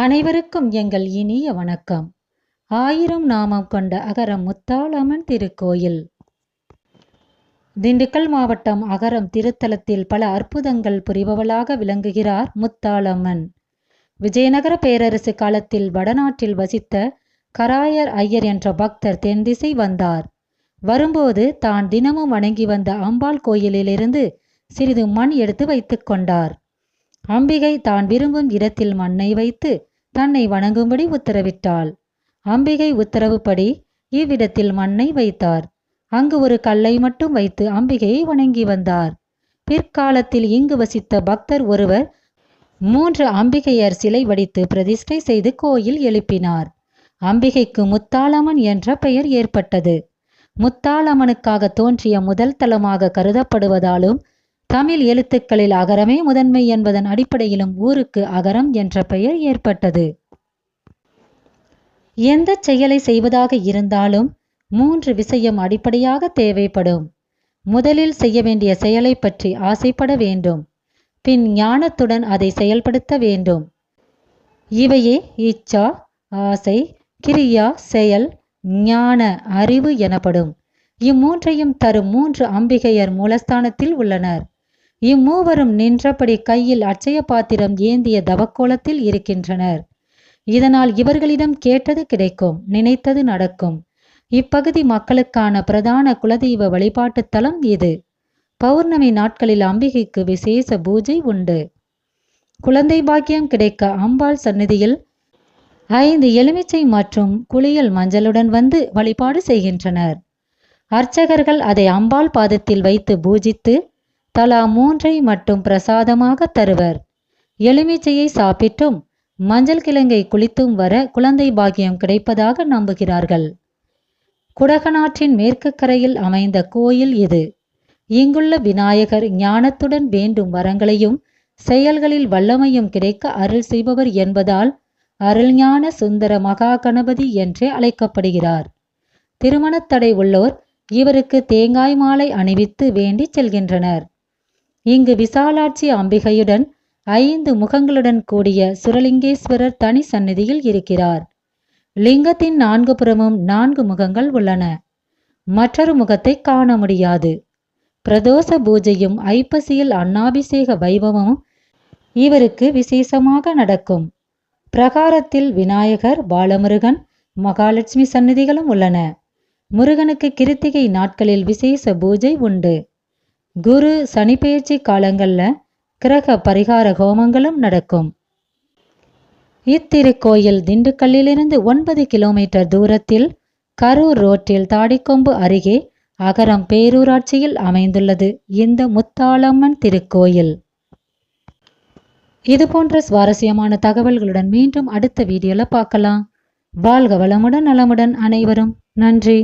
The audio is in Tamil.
அனைவருக்கும் எங்கள் இனிய வணக்கம். ஆயிரம் நாமம் கொண்ட அகரம் முத்தாளம்மன் திருக்கோயில். திண்டுக்கல் மாவட்டம் அகரம் திருத்தலத்தில் பல அற்புதங்கள் புரிபவளாக விளங்குகிறார் முத்தாளம்மன். விஜயநகர பேரரசு காலத்தில் வடநாட்டில் வசித்த கராயர் ஐயர் என்ற பக்தர் தென்திசை வந்தார். வரும்போது தான் தினமும் வணங்கி வந்த அம்பாள் கோயிலிலிருந்து சிறிது மண் எடுத்து வைத்து கொண்டார். அம்பிகை தான் விரும்பும் இடத்தில் மண்ணை வைத்து தன்னை வணங்கும்படி உத்தரவிட்டாள். அம்பிகை உத்தரவுப்படி இவ்விடத்தில் மண்ணை வைத்தார். அங்கு ஒரு கல்லை மட்டும் வைத்து அம்பிகையை வணங்கி வந்தார். பிற்காலத்தில் இங்கு வசித்த பக்தர் ஒருவர் மூன்று அம்பிகையர் சிலை வடித்து பிரதிஷ்டை செய்து கோயில் எழுப்பினார். அம்பிகைக்கு முத்தாளம்மன் என்ற பெயர் ஏற்பட்டது. முத்தாளம்மனுக்காக தோன்றிய முதல் தலமாக கருதப்படுவதாலும் தமிழ் எழுத்துக்களில் அகரமே முதன்மை என்பதன் அடிப்படையிலும் ஊருக்கு அகரம் என்ற பெயர் ஏற்பட்டது. எந்த செயலை செய்வதாக இருந்தாலும் மூன்று விஷயம் அடிப்படையாக தேவைப்படும். முதலில் செய்ய வேண்டிய செயலை பற்றி ஆசைப்பட வேண்டும். பின் ஞானத்துடன் அதை செயல்படுத்த வேண்டும். இவையே இச்சா ஆசை கிரியா செயல் ஞான அறிவு எனப்படும். இம்மூன்றையும் தரும் மூன்று அம்பிகையர் மூலஸ்தானத்தில் உள்ளனர். இம்மூவரும் நின்றபடி கையில் அட்சய பாத்திரம் ஏந்திய தவக்கோலத்தில் இருக்கின்றனர். இதனால் இவர்களிடம் கேட்டது கிடைக்கும் நினைத்தது நடக்கும். இப்பகுதி மக்களுக்கான பிரதான குலதெய்வ வழிபாட்டு தலம் இது. பௌர்ணமி நாட்களில் அம்பிகைக்கு விசேஷ பூஜை உண்டு. குழந்தை பாக்கியம் கிடைக்க அம்பாள் சந்நிதியில் ஐந்து எலுமிச்சை மற்றும் குளியல் மஞ்சளுடன் வந்து வழிபாடு செய்கின்றனர். அர்ச்சகர்கள் அதை அம்பாள் பாதத்தில் வைத்து பூஜித்து தலா மூன்றை மட்டும் பிரசாதமாக தருவர். எலுமிச்சையை சாப்பிட்டும் மஞ்சள் கிழங்கை குளித்தும் வர குழந்தை பாக்கியம் கிடைப்பதாக நம்புகிறார்கள். குடகநாற்றின் மேற்கு கரையில் அமைந்த கோயில் இது. இங்குள்ள விநாயகர் ஞானத்துடன் வேண்டும் வரங்களையும் செயல்களில் வல்லமையும் கிடைக்க அருள் செய்பவர் என்பதால் அருள்ஞான சுந்தர மகா கணபதி என்றே அழைக்கப்படுகிறார். திருமணத்தடை உள்ளோர் இவருக்கு தேங்காய் மாலை அணிவித்து வேண்டி செல்கின்றனர். இங்கு விசாலாட்சி அம்பிகையுடன் ஐந்து முகங்களுடன் கூடிய சுரலிங்கேஸ்வரர் தனி சந்நிதியில் இருக்கிறார். லிங்கத்தின் நான்கு புறமும் நான்கு முகங்கள் உள்ளன. மற்றொரு முகத்தை காண முடியாது. பிரதோஷ பூஜையும் ஐப்பசியில் அன்னாபிஷேக வைபவமும் இவருக்கு விசேஷமாக நடக்கும். பிரகாரத்தில் விநாயகர் பாலமுருகன் மகாலட்சுமி சந்நிதிகளும் உள்ளன. முருகனுக்கு கிருத்திகை நாட்களில் விசேஷ பூஜை உண்டு. குரு சனிப்பெயர்ச்சி காலங்களில் கிரக பரிகார ஹோமங்களும் நடக்கும். இத்திருக்கோயில் திண்டுக்கல்லிலிருந்து ஒன்பது கிலோமீட்டர் தூரத்தில் கரூர் ரோட்டில் தாடிக்கொம்பு அருகே அகரம் பேரூராட்சியில் அமைந்துள்ளது இந்த முத்தாளம்மன் திருக்கோயில். இது போன்ற சுவாரஸ்யமான தகவல்களுடன் மீண்டும் அடுத்த வீடியோல பார்க்கலாம். வாழ்க வளமுடன் நலமுடன் அனைவரும். நன்றி.